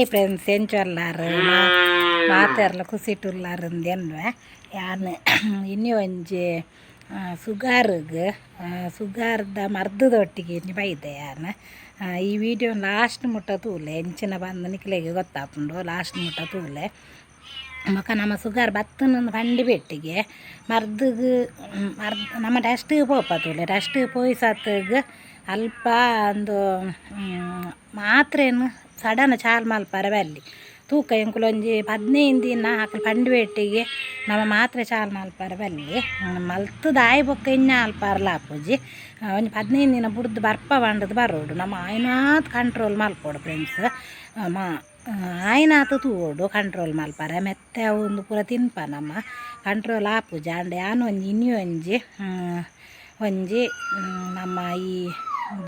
Hi friends ಎಂಚೊಲ್ಲಾರು ಮಾತೆರ್ಲ ಕುಸಿಟುಲ್ಲಾರಿಂದೆನ್ವೆ ಯಾನ್ ಇನ್ನೂ ಒಂಜಿ ಸುಗಾರ್ಗ್ ಸುಗಾರ್ದ ಮರ್ದದೊಟ್ಟಿಗೆ ಇನ್ನು ಬೈದೆ ಯಾನ್ ಆ, ಈ ವಿಡಿಯೋ ಲಾಸ್ಟ್ ಮುಟ್ಟ ತೂಲೆ ಎಂಚಿನ ಬಂದು ನಿಕ್ಲೆಗೆ ಗೊತ್ತಾಪುಂಡು ಲಾಸ್ಟ್ ಮುಟ್ಟ ತೂಲೆ ಮಕ ನಮ್ಮ ಸುಗರ್ ಬತ್ತನೊಂದು ಬಂಡಿ ಬೆಟ್ಟಿಗೆ ಮರ್ದಗ್ ಮರ್ದ್ ನಮ್ಮ ಡಸ್ಟಿಗೆ ಪೋಪ ತೂಲೆ ಡಸ್ಟಿಗೆ ಪೋಯಿ ಸತ್ತಗ್ ಅಲ್ಪ ಒಂದು ಮಾತ್ರೇನು ಸಡನ್ ಚಾಲ್ ಮಲ್ಪರೆ ಬಲ್ಲಿ ತೂಕ ಎಂಕುಲು ಒಂಜಿ ಹದಿನೈದು ದಿನ ಆಕಲ್ ಪಂಡಿ ಬೆಟ್ಟಿಗೆ ನಮ್ಮ ಮಾತ್ರೆ ಚಾಲ್ ಮಲ್ಪರ ಬಲ್ಲಿ ಮಲ್ತು ದಾಯಿ ಬೊಕ್ಕ ಇನ್ನ ಅಲ್ಪಾರ್ಲ ಆಪುಜಿ ಒಂಜಿ ಹದಿನೈದು ದಿನ ಬುಡ್ದು ಬರ್ಪ ಬಂಡದು ಬರೋಡು. ನಮ್ಮ ಆಯ್ನಾತ್ ಕಂಟ್ರೋಲ್ ಮಲ್ಪೋಡು ಫ್ರೆಂಡ್ಸ್ ಮಾ ಆಯ್ನಾತ್ ತೂಡು ಕಂಟ್ರೋಲ್ ಮಲ್ಪರೆ ಮೆತ್ತೆ ಒಂದು ಪೂರ ತಿನ್ಪ ನಮ್ಮ. ಕಂಟ್ರೋಲ್ ಆಪುಜ ಅಂಡೆ ಯಾನು ಒಂಜಿ, ಇನ್ನಿ ಒಂಜಿ ಒಂಜಿ ನಮ್ಮ ಈ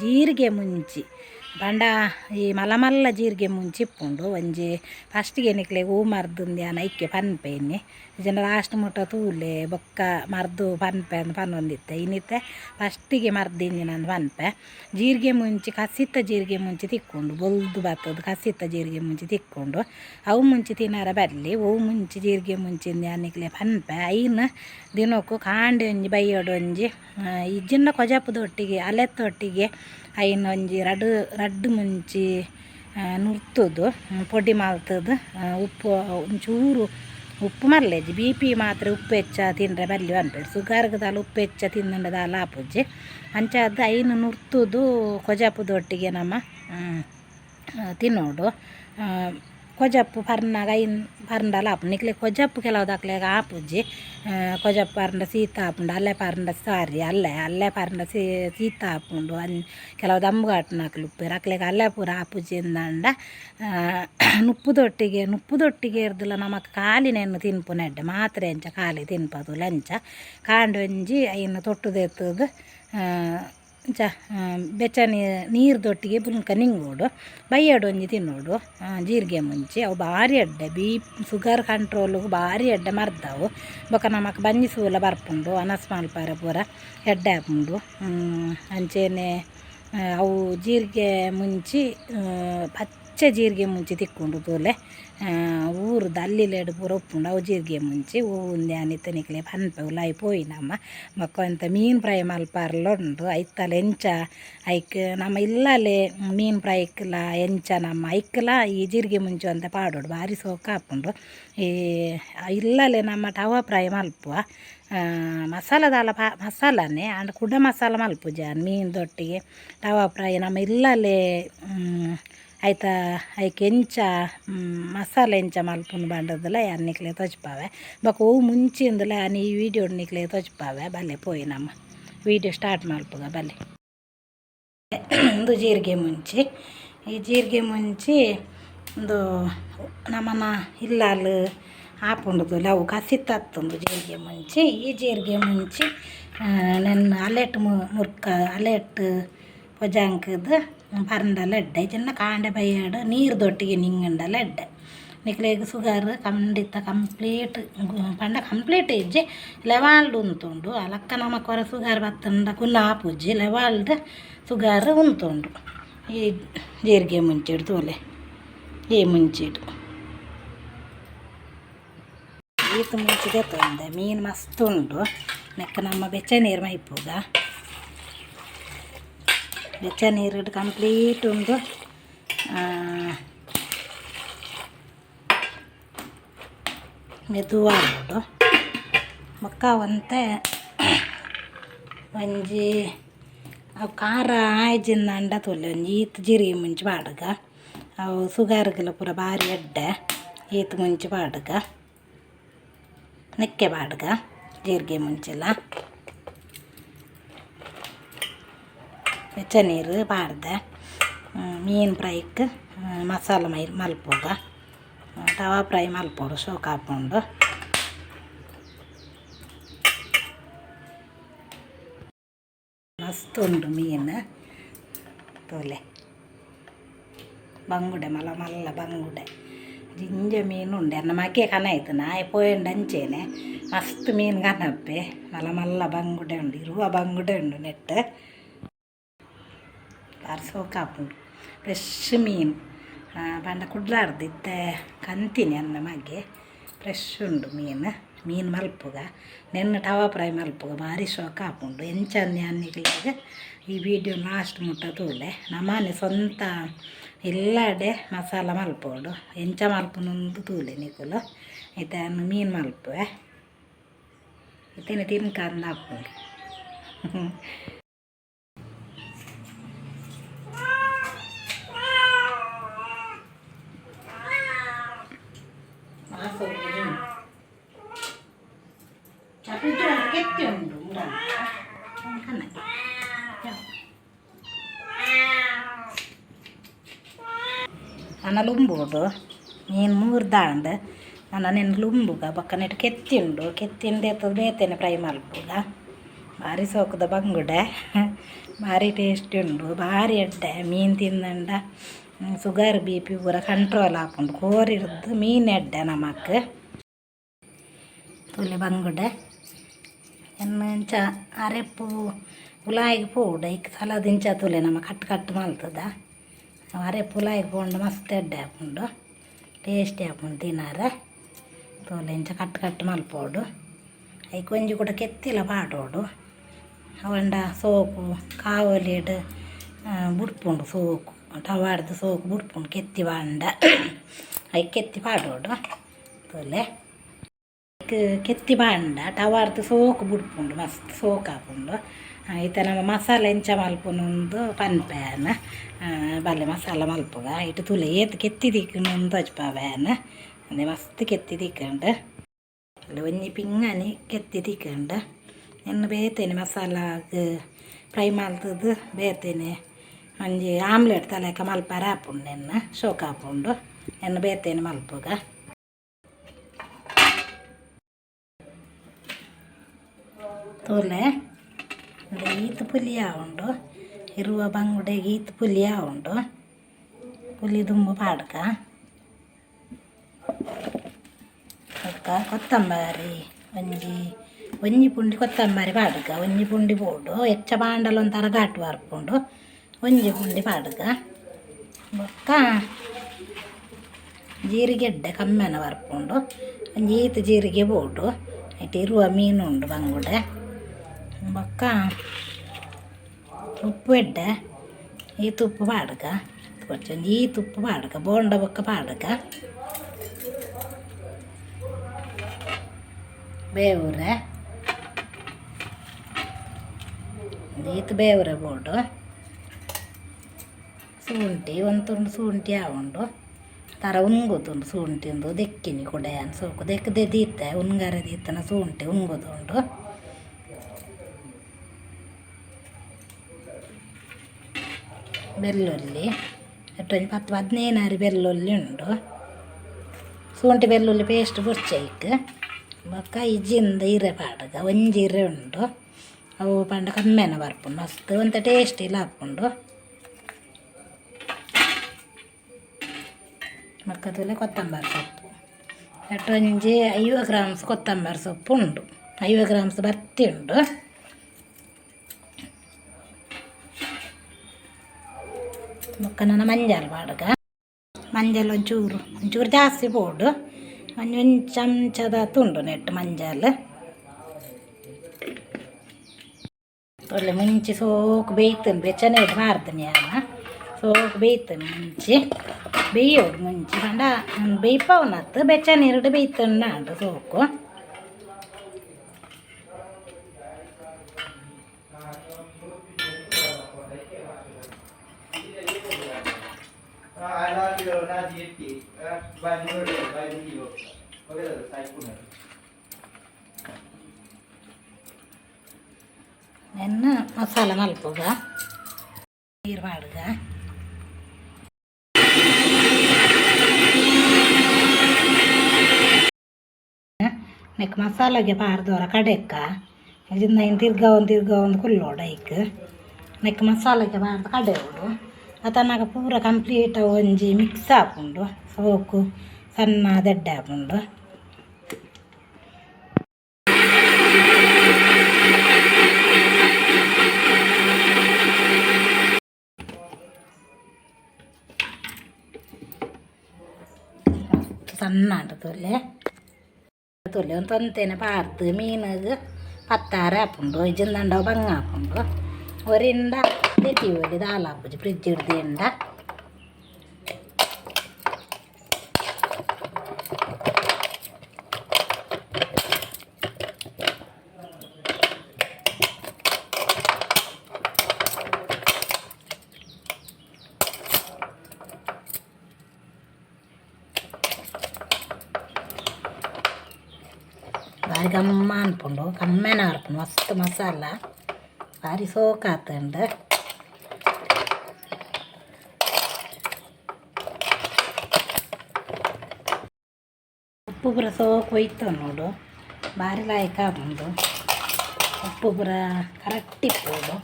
ಜೀರಿಗೆ ಮುಂಚಿ ಬಂಡ ಈ ಮಲಮಲ್ಲ ಜೀರಿಗೆ ಮುಂಚಿಪ್ಪುಂಡು. ಒಂಜಿ ಫಸ್ಟ್ಗೆ ನಿಕ್ಲೆ ಹೂ ಮರ್ದುಂದು ಐಕ್ಕೆ ಇಕ್ಕೆ ಇನ್ನಿ ಜನ ಲಾಸ್ಟ್ ಮುಟ್ಟ ತೂಲೆ ಬೊಕ್ಕ ಮರ್ದು ಪನ್ಪೆ ಅಂತ ಪನ್ನೊಂದಿತ್ತೆ ಇನ್ನಿತ್ತೆ ಫಸ್ಟಿಗೆ ಮರ್ದಿಂಜಿನಂದು ಪನ್ಪೆ. ಜೀರಿಗೆ ಮುಂಚಿ ಕಸಿತ್ತ ಜೀರಿಗೆ ಮುಂಚಿ ತಿಕ್ಕೊಂಡು. ಬೊಲ್ದು ಬತ್ತದು ಕಸಿತ್ತ ಜೀರಿಗೆ ಮುಂಚಿ ತಿಕ್ಕೊಂಡು. ಅವು ಮುಂಚಿ ತಿನ್ನಾರ ಬರಲಿ. ಅವು ಮುಂಚಿ ಜೀರಿಗೆ ಮುಂಚಿಂದ ನಿಕ್ಲೆ ಪನ್ಪೆ. ಐನು ದಿನಕ್ಕೂ ಕಾಂಡೆ ಒಂಜಿ ಬೈಯೋಡು ಒಂಜಿ ಇಜ್ಜಿನ ಕೊಜಪ್ಪದೊಟ್ಟಿಗೆ ಅಲೆತ್ತೊಟ್ಟಿಗೆ ಐನು ಒಂಜಿ ರಡ್, ರಡ್ಡು ಮುಂಚಿ ನುರ್ತುದು ಪೊಡಿ ಮಲ್ತದು ಉಪ್ಪು, ಒಂಚೂರು ಉಪ್ಪು ಮರ್ಲೇಜಿ ಬಿ ಪಿ ಮಾತ್ರ ಉಪ್ಪು ಹೆಚ್ಚ ತಿಂದರೆ ಬಲ್ಲಿ ಅನ್ಬೇಡಿ ಸುಗಾರ್ಗೆ ದಾಲ ಉಪ್ಪು ಹೆಚ್ಚ ತಿಂದಂಡ ದಾಲ ಆಪುಜ್ಜಿ. ಅಂಚಾದ ಐನು ನುರ್ತುದು ಕೊಜಾಪುದೊಟ್ಟಿಗೆ ನಮ್ಮ ತಿನ್ನೋಡು. ಕೊಜಪ್ಪು ಪರ್ನಾಗ ಐನ್ ಪರ್ಂಡಲ ಆಪುಂಡು ನಿಕ್ಲೆ ಕೊಜಪ್ಪು ಕೆಲವು ದಾಕ್ಲೆಗ ಆಪುಜ್ಜಿ ಆ, ಕೊಜಪ್ಪು ಪರ್ಂಡ ಸೀತ ಆಪುಂಡು ಅಲ್ಲೇ ಪರ್ಂಡ ಸಾರಿ ಅಲ್ಲೇ ಅಲ್ಲೇ ಪರ್ಂಡ ಸೀ ಸೀತ ಆಪುಂಡು ಅನ್ ಕೆಲವು ದಮ್ಮಗಾಟ್ನಾಕ್ಲು ಉಪ್ಪೇರು ಅಕ್ಲೆಗ ಅಲ್ಲೇ ಪೂರ ಆಪುಜಿಂದಂಡ ನುಪ್ಪುದೊಟ್ಟಿಗೆ ನುಪ್ಪುದೊಟ್ಟಿಗೆ ಇರ್ದಿಲ್ಲ ನಮಕ್ ಕಾಲಿನೆನ್ನು ತಿನ್ಪು ನೆಡ್ಡೆ ಮಾತ್ರೆ ಅಂಚ ಕಾಲಿ ತಿನ್ಪದು ಲಂಚ ಕಾಂಡು ಒಂಜಿ ಐನು ತೊಟ್ಟುದೆತ್ತದು ಇಂಚ ಬೆಚ್ಚನೆ ನೀರ್ದೊಟ್ಟಿಗೆ ಬುಲ್ಕ ನಿಂಗೋಡು ಬೈಯಡು ಒಂಜಿ ತಿನ್ನೋಡು ಜೀರಿಗೆ ಮುಂಚಿ. ಅವು ಭಾರಿ ಎಡ್ಡೆ ಬಿ ಶುಗರ್ ಕಂಟ್ರೋಲ್ಗೆ ಭಾರಿ ಎಡ್ಡೆ ಮರ್ದವು. ಬೊಕ ನಮಕ್ ಬಂಜಿ ಸೂಲ ಬರ್ಪುಂಡು ಅನಸ್ ಮಲ್ಪಾರ ಪೂರ ಎಡ್ಡೆ ಆಪುಂಡು ಅಂಚೆನೆ ಅವು ಜೀರಿಗೆ ಮುಂಚಿ ಆ, ಪಚ್ಚೆ ಜೀರಿಗೆ ಮುಂಚೆ ತಿಕ್ಕೊಂಡು ತೋಲೆ ಊರದ ಊರುದ ಅಲ್ಲಿಲೆಡು ಪೂರ ಉಪ್ಪುಂಡು ಅವು ಜೀರಿಗೆ ಮುಂಚೆ ಹೂವುಂದೆ ಅನಿತ ನಿಕ್ಲೆ ಪನ್ಪೆ ಉಲಾಯಿ ಪೋಯಿ ನಮ್ಮ ಮಕ್ಕ ಅಂತ ಮೀನು ಫ್ರೈ ಮಲ್ಪಾರ್ಲೊಂಡು ಐತಲ ಎಂಚ ಐಕ್ ನಮ್ಮ ಇಲ್ಲಲೆ ಮೀನು ಫ್ರೈ ಇಕ್ಕಲ ಎಂಚ ನಮ್ಮ ಐಕ್ಕಲ ಈ ಜೀರಿಗೆ ಮುಂಚೆ ಅಂತ ಪಾಡೋಡು ಭಾರಿ ಸೋಕ ಹಾಕೊಂಡು ಈ ಇಲ್ಲಲೆ ನಮ್ಮ ಟವ ಫ್ರೈ ಮಲ್ಪುವ ಮಸಾಲದಾಲ ಮಸಾಲ ದಾಲ ಪಾ ಮಸಾಲನೇ ಅಂಡ್ ಕುಡ ಮಸಾಲ ಮಲ್ಪುಜ ಮೀನ್ದೊಟ್ಟಿಗೆ ಟವ ಫ್ರೈ ನಮ್ಮ ಇಲ್ಲಲೆ ಆಯ್ತಾ ಐಕೆ ಎಂಚ ಮಸಾಲೆ ಎಂಚ ಮಲ್ಪುಂಡು ಬಂಡದಲ್ಲ ಯಾನ್ನಿಕ್ಲೆ ತೊಚ್ಪಾವೆ ಬೊಕ ಹೂ ಮುಂಚಿಂದಲ ಯಾನ್ ಈ ವಿಡಿಯೋ ನಿಕ್ಲೆ ತೊಚ್ಪಾವೆ ಬಲ್ಲೆ ಪೋಯಿ ನಮ್ಮ ವಿಡಿಯೋ ಸ್ಟಾರ್ಟ್ ಮಲ್ಪುಗ ಬಲ್ಲೆ. ಒಂದು ಜೀರಿಗೆ ಮುಂಚಿ. ಈ ಜೀರಿಗೆ ಮುಂಚಿ ಒಂದು ನಮ್ಮನ ಇಲ್ಲಾಲು ಲವು ಲವ್ ಕಸಿತ್ತತ್ತುಂಡು ಜೀರಿಗೆ ಮುಂಚಿ. ಈ ಜೀರಿಗೆ ಮುಂಚಿ ನನ್ನ ಅಲೆಟ್ ಮುರ್ಕ, ಅಲೆಟ್ ಪೊಜಾಂಕದ ಪರಂಡಲ ಎಡ್ಡೆ ಚಿನ್ನ ಕಾಂಡೆ ಬೈಯಾಡು ನೀರ್ದೊಟ್ಟಿಗೆ ನಿಂಗಂಡಲ ಎಡ್ಡೆ ನಿಕ್ಲೆಗ್ ಸುಗರ್ ಖಂಡಿತ ಕಂಪ್ಲೀಟ್ ಪಂಡ ಕಂಪ್ಲೀಟ್ ಇಜ್ಜಿ ಲೆವಾಲ್ಡ್ ಉಂತುಂಡು ಅಲಕ್ಕ ನಮ್ಮ ಕೊರ ಸುಗರ್ ಬತ್ತಂಡ ಕುಲ್ಲ ಆಪುಜ್ಜಿ ಲೆವಾಲ್ಡ್ ಸುಗರ್ ಉಂತುಂಡು ಈ ಜೀರಿಗೆ ಮುಂಚಿಡು ತೋಲೆ ಈ ಮುಂಚಿಡು ಈತ ಮುಂಚಿದೆ ತೊಂದೆ ಮೀನು ಮಸ್ತ್ ಉಂಡು ನೆಕ್ಕ ನಮ್ಮ ಬೆಚ್ಚ ನೀರು ಮೈಪುಗ ಬೆಚ್ಚ ನೀರು ಕಂಪ್ಲೀಟ್ ಒಂದು ಮಕ್ಕ ಮೊಕ್ಕ ಒಂತೆ ಒಂಜಿ, ಅವು ಖಾರ ಆಯ್ಜಿನ ಅಂಡ ತೊಲೆ ಒಂಜಿ ಈತ್ ಜೀರಿಗೆ ಮುಂಚೆ ಬಾಡ್ಗ ಅವು ಸುಗಾರ್ಗೆಲ್ಲ ಪೂರ ಭಾರಿ ಎಡ್ಡೆ, ಈತ್ ಮುಂಚೆ ಬಾಡ್ಗ ನೆಕ್ಕೆ ಬಾಡ್ಗ ಜೀರಿಗೆ ಮುಂಚೆಲ್ಲ. ನೀರು ಬಾಡ್ದೆ ಮೀನು ಫ್ರೈಕ್ ಮಸಾಲ ಮೈ ಮಲ್ಪೋಗ ತವಾ ಫ್ರೈ ಮಲ್ಪೋಡು ಸೋಕ್ ಹಾಕ್ಕೊಂಡು ಮಸ್ತ್ ಉಂಡು ಮೀನು ತೋಲೆ ಬಂಗುಡೆ ಮಲ ಮಲ್ಲ ಬಂಗುಡೆ ಜಿಂಜ ಮೀನು ಉಂಡೆ ಅನ್ನ ಮಗೆ ಕನ ಆಯ್ತು ನಾಯಿ ಪೋಯಂಡು ಅಂಚೇನೆ ಮಸ್ತ್ ಮೀನು ಕನಪ್ಪೆ ಮಲ ಮಲ್ಲ ಬಂಗುಡೆ ಉಂಡು ಇರುವ ಬಂಗುಡೆ ಉಂಡು ನೆಟ್ಟು ಬಾರಿ ಹಾಕೊಂಡು ಫ್ರೆಶ್ ಮೀನು ಪಂಡ ಕುಡ್ಲಾರ್ದಿತ್ತೆ ಕಂತೀನಿ ಅನ್ನ ಮಗ್ಗೆ ಫ್ರೆಶ್ ಉಂಡು ಮೀನು. ಮೀನು ಮಲ್ಪುಗ. ನೆನ್ನ ಟವ ಫ್ರೈ ಮಲ್ಪುಗ. ಭಾರಿ ಶೋಕ ಹಾಕೊಂಡು ಎಂಚಂದಿ ಅನ್ನಿಗಳಿಗೆ ಈ ವಿಡಿಯೋ ಲಾಸ್ಟ್ ಮುಟ್ಟ ತೂಲೆ. ನಮ್ಮನೆ ಸ್ವಂತ ಎಲ್ಲಡೆ ಮಸಾಲ ಮಲ್ಪೋಡು. ಎಂಚ ಮಲ್ಪುನೊಂದು ತೂಲೆ ನಿಕುಲು. ಇತನ್ನು ಮೀನು ಮಲ್ಪುವೆ. ಇತ್ತೇನೆ ತಿನ್ಕಂದು ಹಾಪುಂಡು ನನ್ನ ಲುಂಬುಡು ನೀನು ಮೂರು ದಾಂಡ್, ನನ್ನ ನಿನ್ನ ಲುಂಬುಗ ಬೊಕ್ಕ ನೆಟ್ಟು ಕೆತ್ತಿಂಡು ಕೆತ್ತಿಂಡು ಎತ್ತದ ಬೇತೇನೆ ಫ್ರೈ ಮಲ್ಪುಗ ಭಾರಿ ಸೋಕದ ಬಂಗುಡೆ. ಭಾರಿ ಟೇಸ್ಟ್ ಉಂಡು, ಭಾರಿ ಎಡ್ಡೆ, ಮೀನು ತಿಂದಂಡ ಸುಗರ್ ಬಿ ಪಿ ಪೂರ ಕಂಟ್ರೋಲ್ ಹಾಕೊಂಡು ಕೋರಿರ್ದು ಮೀನು ಎಡ್ಡೆ ನಮಕ್. ತುಲಿ ಬಂಗುಡೆ. ಎನ್ನಂಚ ಅರೆಪ್ಪು ಉಲಾಯಿಗೆ ಪೋಡು, ಈಗ ಸಲದಿಂಚ ತುಲೆ ನಮ್ಮ ಕಟ್ಟು వారే పులాయి పండు మస్తు తెడ్డ పండు టేస్ట్ పండు తినారా తోలించ కట్టు కట్టు మలిపోడు అవి కొంచెం కూడా కెత్తిల పాటోడు అవండ సోకు కావలేడు బుడిపుండు సోకు టవాడదు సోకు బుడిపుండు కెత్తి వాండ అవి కెత్తి పాడోడు తోలే కెత్తి బాండ టవాడదు సోకు బుడిపుండు మస్తు సోకాపుండు ಬುಡ್ಪುಂಡು ಮಸ್ತ್ ಸೋಕು ಹಾಕೊಂಡು ಈತ ನಮ್ಮ ಮಸಾಲೆ ಎಂಚ ಮಲ್ಪುನೊಂದು ಪನ್ಪ್ಯಾನ್ ಬಲ್ಲೆ ಮಸಾಲ ಮಲ್ಪುಗ ಇಟ್ಟು ತುಲೆ ಏತ್ ಕೆತ್ತಿ ದಿಕ್ಕನೊಂದು ಹಚ್ಪಾವ್ಯಾನ್ ಅದೇ ಮಸ್ತ್ ಕೆತ್ತಿ ದಿಕ್ಕಂಡು ಅಲ್ಲ ಒಂಜಿ ಪಿಂಗನಿ ಕೆತ್ತಿ ದಿಕ್ಕಂಡು ಎನ್ನು ಬೇತೇನೆ ಮಸಾಲಾಗ ಫ್ರೈ ಮಲ್ತದ್ದು ಬೇತೇನೆ ಒಂಜಿ ಆಮ್ಲೆಟ್ ತಲೆಕ ಮಲ್ಪಾರ ಹಾಪುಂಡು ಎನ್ನು ಶೋಕ ಹಾಪುಂಡು ಈತ ಪುಲಿಯ ಉಂಡು ಇರುವ ಬಂಗುಡೆಗೆ ಈತ ಪುಲಿಯ ಉಂಡು ಪುಲಿ ದುಂಬು ಪಾಡ್ಕ ಅದಕ್ಕ ಕೊತ್ತಂಬರಿ ಒಂಜಿ ಒಂಜಿ ಪುಂಡಿ ಕೊತ್ತಂಬರಿ ಪಾಡ್ಕ ಒಂಜಿ ಪುಂಡಿ ಬೋಡು ಹೆಚ್ಚ ಬಾಂಡಲ ಒಂಥರ ಘಾಟು ಬರ್ಪುಂಡು ಒಂಜಿ ಪುಂಡಿ ಪಾಡ್ಕ ಬೊಕ್ಕ ಜೀರಿಗೆಡ್ಡೆ ಕಮ್ಮೆನ ಬರ್ಪುಂಡು ಒಂಜಿ ಈತ ಜೀರಿಗೆ ಬೋಡು ಇಟ್ಟು ಇರುವ ಮೀನು ಉಂಡು ಬಂಗುಡೆ ರೊಕ್ಕ ಉಪ್ಪಿಡ್ಡ ಈ ತುಪ್ಪ ಬಾಡ್ಗ ಕೊಡ್ತೀನಿ. ಈ ತುಪ್ಪ ಬಾಡ್ಗ ಬೋಂಡ ಬೊಕ್ಕ ಬಾಡ್ಗ ಬೇವೂರ. ಈತು ಬೇವೂರ ಬೋಂಡು. ಶುಂಠಿ ಒಂದು ತುಂಡು ಶುಂಠಿ ಆಗೊಂಡು ತರ ಉನ್ಗೋತುಂಡು ಶುಂಠಿ ಒಂದು ದೆಕ್ಕಿನಿ ಕೊಡೆಯನ್ನು ಸೋಕು. ದೆಕ್ಕದೆ ದೀತೆ ಉನ್ಗಾರ ದೀತನ ಶುಂಠಿ ಉನ್ಗೋದುಂಡು ಬೆಳ್ಳುಳ್ಳಿ ಅಟ್ಟೊಂದು ಪತ್ತು ಹದಿನೈನಾರು ಬೆಳ್ಳುಳ್ಳಿ ಉಂಡು. ಶುಂಠಿ ಬೆಳ್ಳುಳ್ಳಿ ಪೇಸ್ಟ್ ಬುರ್ಚೈಕ್ ಬೊಕ್ಕ ಇಜ್ಜಿಂದ ಇರೆ ಪಾಡಗ ಒಂಜಿ ಇರೆ ಉಂಡು. ಅವು ಪಂಡ ಕಮ್ಮೆನ ಬರ್ಪುಂಡು, ಮಸ್ತ್ ಒಂತ ಟೇಸ್ಟ್ ಇಲ್ಲ ಹಾಕ್ಕೊಂಡು ಮಕ್ಕ ತುಲೆ ಕೊತ್ತಂಬರಿ ಸೊಪ್ಪು. ಅಟ್ಟೊಂಜಿ ಐವತ್ತು ಗ್ರಾಮ್ಸ್ ಕೊತ್ತಂಬರಿ ಸೊಪ್ಪು ಉಂಡು. ಐವತ್ತು ಗ್ರಾಮ್ಸ್ ಬರ್ತಿ ಉಂಡು. ನನ್ನ ಮಂಜಾಲ್ ಮಂಜಲ್ ಒಂಚೂರು ಒಂಚೂರು ಜಾಸ್ತಿ ಒಂಜಿ ಒಂದು ಚಮಚದ ತುಂಡು ನೆಟ್ಟು ಮಂಜಾಲ್. ಒಳ್ಳೆ ಮುಂಚೆ ಸೋಕು ಬೇಯ್ತೇನೆ ಬೆಚ್ಚನೆ ಮಾಡ್ತೀನಿ ಅನ್ನ ಸೋಕು ಬೇಯ್ತೇನೆ ಮುಂಚೆ. ಬೇಯೋಡು ಮುಂಚೆ ಪಂಡ ಬೇಯ್ಪವನತ್ತು ಬೆಚ್ಚ ನೀರುಡು ನಾಡು soak. ನೆನ್ನ ಮಸಾಲ ಮಲ್ಪುಗ ನೀರು ಮಾಡುಗ ನೆಕ್ ಮಸಾಲಾಗೆ ಪಾರ್ದವರ ಕಡೆಕ್ಕ ಇದನ್ನ ಇನ್ನು ತಿರ್ಗ ಒಂದು ತಿರ್ಗ ಒಂದು ಕುಲ್ಲೋಡ ಐಕ್ ನೆಕ್ ಮಸಾಲಾಗೆ ಪಾರ್ದ ಕಡೆಯೋಡು ಅತನಾಗ ಪೂರ ಕಂಪ್ಲೀಟ್ ಒಂಜಿ ಮಿಕ್ಸ್ ಹಾಕೊಂಡು ಸೋಕು ಸಣ್ಣ ದಡ್ಡೆ ಹಾಕೊಂಡು ಸಣ್ಣ ಉಂಟು ತೊಲೆ ತೊಲೆ ಒಂದು ತೊಂತೇನೆ ಪಾರ್ದು ಮೀನಿಗೆ ಪತ್ತಾರ ಹಾಪುಂಡು ಇಜಿಂದಂಡ ಬಂಗ ಹಾಪುಂಡು ಒರಿಂದ ತೆತ್ತಿವಲ್ಲಿ ದಾಲ್ ಹಾಪುಜಿ ಫ್ರಿಜ್ ಹಿಡ್ದಿಂದ ಭಾರಿ ಗಮ್ಮ ಅನ್ಪುಂಡು ಕಮ್ಮೆನ ಆಡ್ಪುಂಡು ಮಸ್ತ್ ಮಸಾಲ ಭಾರಿ ಸೋಕಾತಂಡು ಉಪ್ಪು ಪುರ ಸೋಕು ಹೋಯ್ತು ನೋಡು ಭಾರಿ ಲಾಯ್ಕ ಆಪುಂಡು ಉಪ್ಪು ಪುರ ಕರೆಕ್ಟ್ ಇಪ್ಪುಡು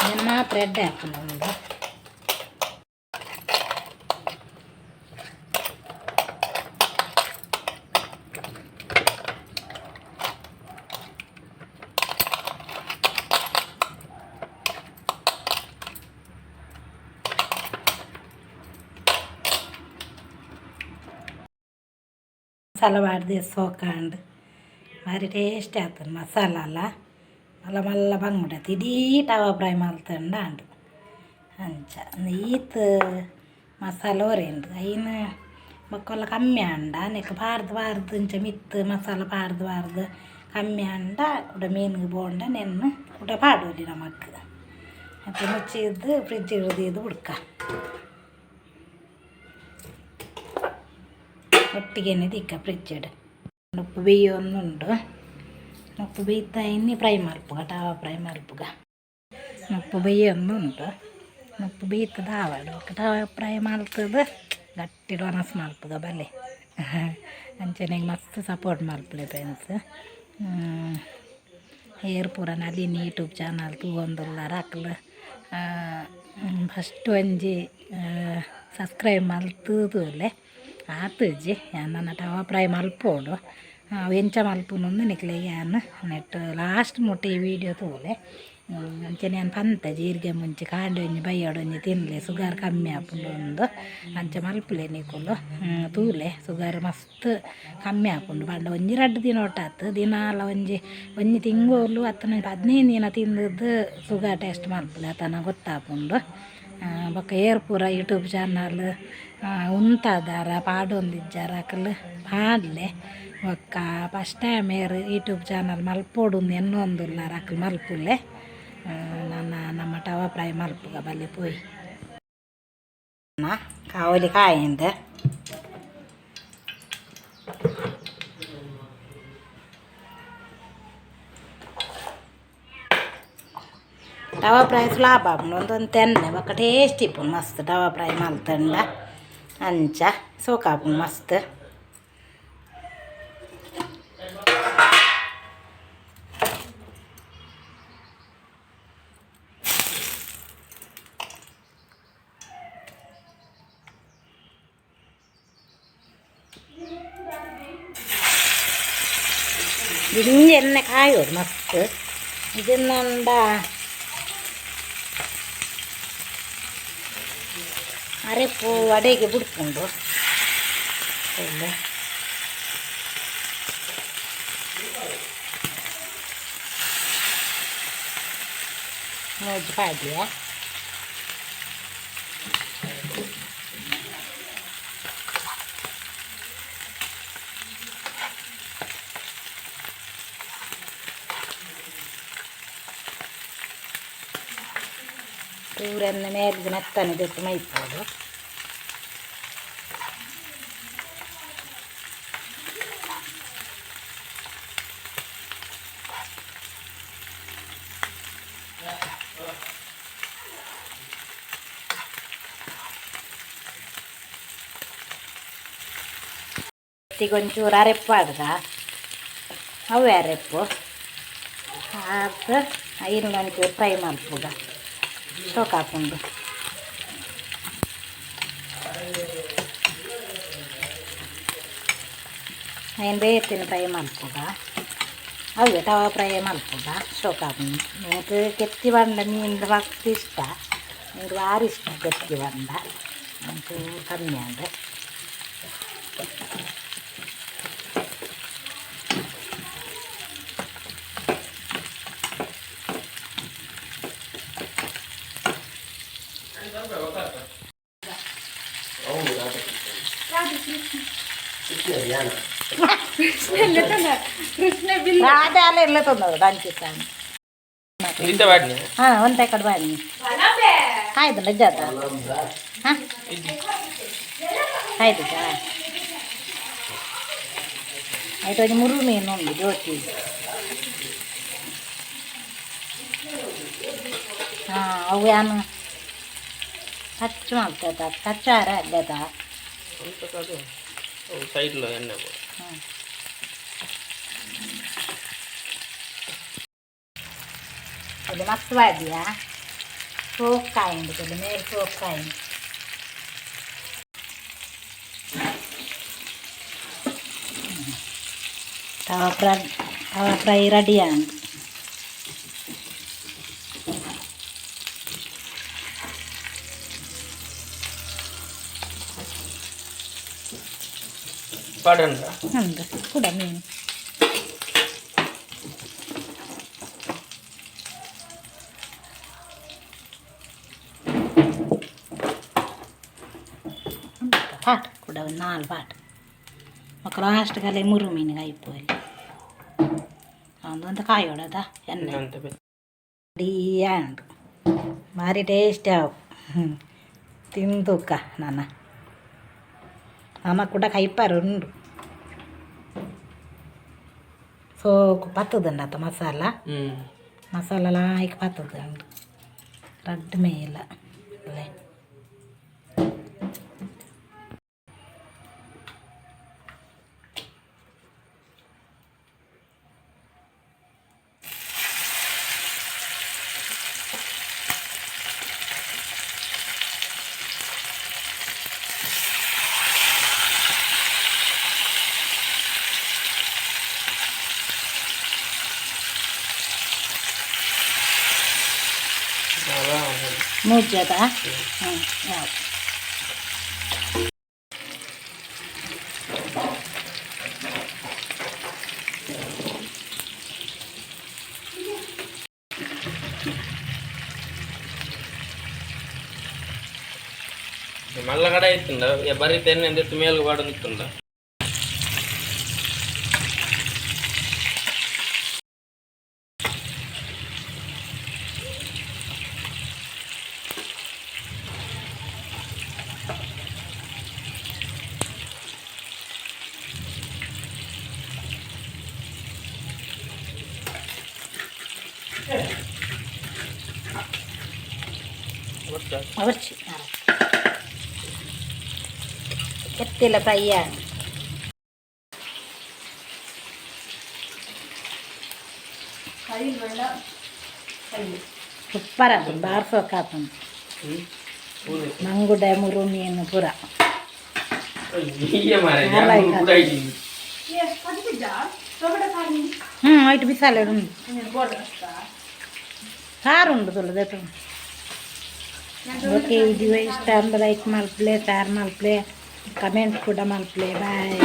ಇದನ್ನು ಮಾತ್ರ ಎಡ್ಡೆ ಹಾಕೊಂಡು ಮಸಾಲ ಬಾಡ್ದು ಸೋಕಾಂಡು ಭಾರಿ ಟೇಸ್ಟಿ ಆಗ್ತದೆ ಮಸಾಲ ಅಲ್ಲ ಮಲ್ಲ ಮಲ್ಲ ಬಂಗ್ಬಿಡತ್ತೆ ಇಡೀ ಟವ ಫ್ರೈ ಮಲ್ತಂಡ ಅಂಡು ಅಂಚ ಈತ್ ಮಸಾಲ ಒರೆಂಡು ಐನು ಬೊಕ್ಕಲ ಕಮ್ಮಿ ಅಂಡ ನೆಕ್ ಪಾರ್ದು ಪಾರ್ದು ಇಂಚ ಮಿತ್ತು ಮಸಾಲ ಪಾರ್ದು ಪಾರ್ದು ಕಮ್ಮಿ ಅಂಡ ಉಡ ಮೀನಿಗೆ ಬೋಂಡ ನೆನ್ನು ಉಡ ಪಾಡೋಲಿ ನಮಕ್ ಮತ್ತು ಮುಚ್ಚಿದ್ದು ಫ್ರಿಜ್ ಒಟ್ಟಿಗೆನೆ ದಿಕ್ಕ ಫ್ರಿಜ್ ಇಡು ಉಪ್ಪು ಬೇಯೊಂದುಂಡು ಉಪ್ಪು ಬೇಯ್ತಾ ಇನ್ನಿ ಫ್ರೈ ಮಲ್ಪುಗ ಟವ ಫ್ರೈ ಮಲ್ಪುಗ ಉಪ್ಪು ಬೇಯೊಂದುಂಟು ಉಪ್ಪು ಬೇಯ್ತದ ಆವಾಡು ಟವ ಫ್ರೈ ಮಲ್ತದ ಗಟ್ಟಿ ಡೊನಸ್ ಮಲ್ಪುಗ ಬಲೆ. ಅಂಚನೆಗೆ ಮಸ್ತ್ ಸಪೋರ್ಟ್ ಮಲ್ಪಲೆ ಫ್ರೆಂಡ್ಸ್ ಹೇರ್ ಪೂರ ನಲಿನಿ ಯೂಟ್ಯೂಬ್ ಚಾನಲ್ ತೂವೊಂದುಲ್ಲಾರ ಅಕ್ಲು ಫಸ್ಟ್ ಒಂಜಿ ಸಬ್ಸ್ಕ್ರೈಬ್ ಮಲ್ತುದುಲೆ ಆತುಜಿ ನನ್ನ ಟವ ಫ್ರೈ ಮಲ್ಪೋಡು ಎಂಚ ಮಲ್ಪುನೊಂದು ನಿಕ್ಲೆ ಯಾನ್ ನೆಟ್ ಲಾಸ್ಟ್ ಮುಟ್ಟಿ ಈ ವಿಡಿಯೋ ತೂಲೆ. ಅಂಚೆ ನಾನು ಪಂತ ಜೀರಿಗೆ ಮುಂಚೆ ಕಾಂಡೆ ಒಂಜಿ ಬೈಯೋಡು ಒಂಜಿ ತಿನ್ಲೆ, ಸುಗರ್ ಕಮ್ಮಿ ಆಪುಂಡು ಒಂದು ಅಂಚೆ ಮಲ್ಪುಲೆ ನಿಕುಲು. ತೂಲೆ, ಸುಗರ್ ಮಸ್ತ್ ಕಮ್ಮಿ ಆಪುಂಡು. ಪಂಡ ಒಂಜಿ ರಡ್ಡು ದಿನ ಒಟ್ಟಾತು ದಿನಾಲ ಒಂಜಿ ಒಂಜಿ ತಿಂಗೋಲು ಅತ್ತನ ಹದಿನೈದು ದಿನ ತಿಂದದ್ದು ಸುಗರ್ ಟೇಸ್ಟ್ ಮಲ್ಪುಲೆ ಅತನ ಗೊತ್ತಾಪುಂಡು. ಏರ್ ಪೂರ ಯೂಟ್ಯೂಬ್ ಚಾನಲ್ ಉಂತಾದಾರ ಪಾಡೊಂದಿಜ್ಜಾರ ಅಕಲ್ ಪಾಡ್ಲೆ ಒಕ್ಕ ಫಸ್ಟ್ ಟೈಮ್ ಏರ್ ಯೂಟ್ಯೂಬ್ ಚಾನಲ್ ಮಲ್ಪೋಡು ಎನ್ನೊಂದುಲ್ಲಾರ ಅಕಲ್ ಮಲ್ಪುಲೆ ನನ್ನ ನಮ್ಮ ಟವ ಫ್ರೈ ಮಲ್ಪುಗ ಬಲ್ಲಿ ಪೋಯಿ ಕಾವಲಿ ಕಾಯಿಂದ ಟವ ಫ್ರೈ ಲಾಭ ಒಂದೊಂದು ತೆನ್ನೆ ಬೊಕ್ಕ ಟೇಸ್ಟ್ ಇಪ್ಪು ಮಸ್ತ್ ಟವ ಫ್ರೈ ಮಲ್ತಂಡ ಅಂಚ ಸೋಕಾಪು ಮಸ್ತ್ ಗಿಂಜಿ ಎಣ್ಣೆ ಕಾಯೋದು ಮಸ್ತ್ ಅರೆಪ್ಪು ಅಡೆಗೆ ಬಿಡ್ಕೊಂಡು ಒಳ್ಳೆ ಮೂಜಿ ಪಾಡ್ಲಿಯ ಊರನ್ನ ಮೇಲಿಗೆ ಮೆತ್ತನೆ ದೆತ್ತು ಮೈಪೋಡು ಒಂಚೂರು ಅರೆಪ್ಪು ಆಡ್ದ ಅವು ಅರೆಪ್ಪು ಅದು ಇನ್ನೊಂಚೂರು ಫ್ರೈ ಮಲ್ಪುಗ ಸ್ಟೋಕ್ ಹಾಕೊಂಡು నేను ಬೇಯ್ತೀನಿ ಫ್ರೈ ಮಲ್ಪುಗ ಅವೇ ತವ ಫ್ರೈ ಮಲ್ಪುಗ ಸ್ಟೋಕ್ ಹಾಕೊಂಡು ನನಗೆ ಕೆತ್ತಿ ಬಂಡ ಮೀನು ಮಸ್ತ್ ಇಷ್ಟ ನನಗೆ ಭಾರಿ ಇಷ್ಟ ಕೆತ್ತಿ ಬಂಡ ಒಂಚೂರು ಕಮ್ಮಿ ಅಂದರೆ Kristen, ada yang lihat tuh, dan kita. Ini tuh, Pak. Ah, untuk ekor Pak. Ini, Pak. Hai, itu lezat. Hah, itu aja. Murni, nunggu, Joki. Ah, Oh, iya, Pak. Kacau, Pak. Kacau, Pak. Kacau, Pak. Kacau, Pak. Hai, ada maksud wajah hokkain, hokkain hokkain hokkain hokkain hokkain hokkain hokkain hokkain hokkain hokkain പടണ്ട ഉണ്ട് കൂടാ മീൻ പാട്ട് കൂടെ നാല് പാട്ട് ಮಕ್ಕಳು ಅಷ್ಟು ಕಾಲ ಮುರು ಮೀನಿಗೆ ಆಯ್ತು ಅಲ್ಲಿ ಅವನೊಂದು ಕಾಯಿ ಹೊಡೋದ ಎಣ್ಣೆ ಡಿಯಾ ಉಂಟು ಮಾರಿ ಟೇಸ್ಟಿ ಆವು ತಿಂದುಕ್ಕ ನನ್ನ ಅಮ್ಮ ಕೂಡ ಕೈಪಾರು ಉಂಡು ಸೋಕು ಪತ್ತದುಂಡು ಅತ್ತ ಮಸಾಲ ಮಸಾಲ ಲಾಯ್ಕ್ ಪತ್ತದು ಉಂಡು ರಡ್ಡು ಮೇಲ ಅಲ್ಲೇ ఉంటుంది ಮೂರು ಜೊತ ಹ್ಞೂ ಯಾವ మళ్ళా కూడా అవుతుండ బరీ తెన్ని ఎంత మేలు కూడా വെക്കില്ല തയ്യാ ഉപ്പറ ബാർഫ് വെക്കാത്ത മങ്കുട മുറുമി എന്ന് പുറ. ആയിട്ട് പിസാലും സാറുണ്ട് തുള്ളത് കേട്ടോ. ഓക്കെ ഇരുപത് ഇഷ്ടം ബൈക്ക് മലപ്പിലേ സാർ മലപ്പിലേ కమెంట్ కూడా మళ్ళీ బాయ్